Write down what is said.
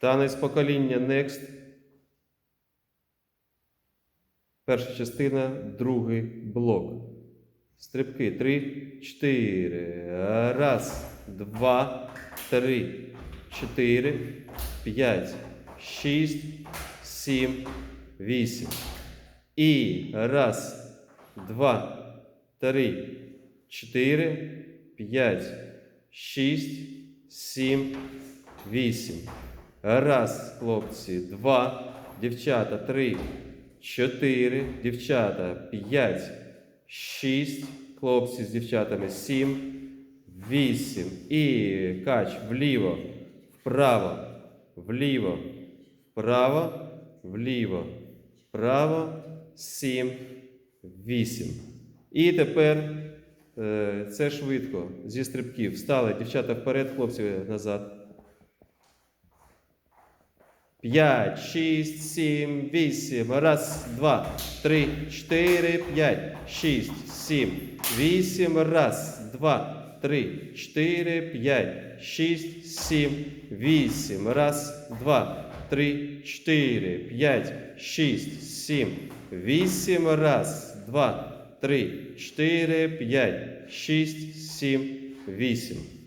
Танець покоління Next. Перша частина, другий блок. Стрибки. Три, чотири. Раз, два, три, чотири, п'ять, шість, сім, вісім. І раз, два, три, чотири, п'ять, шість, сім, вісім. Раз, хлопці, два, дівчата, три, чотири, дівчата, п'ять, шість, хлопці з дівчатами, сім, вісім. І кач вліво, вправо, вліво, вправо, вліво, вправо, сім, вісім. І тепер е, це швидко зі стрибків. Встали, дівчата вперед, хлопці назад. П'ять, шість, сім, вісім. Раз, два, три, чотири, п'ять, шість, сім, вісім. Раз, два, три, чотири, п'ять, шість, сім, вісім. Раз, два, три, чотири, п'ять, шість, сім, вісім. Раз, два, три, чотири, п'ять, шість, сім, вісім.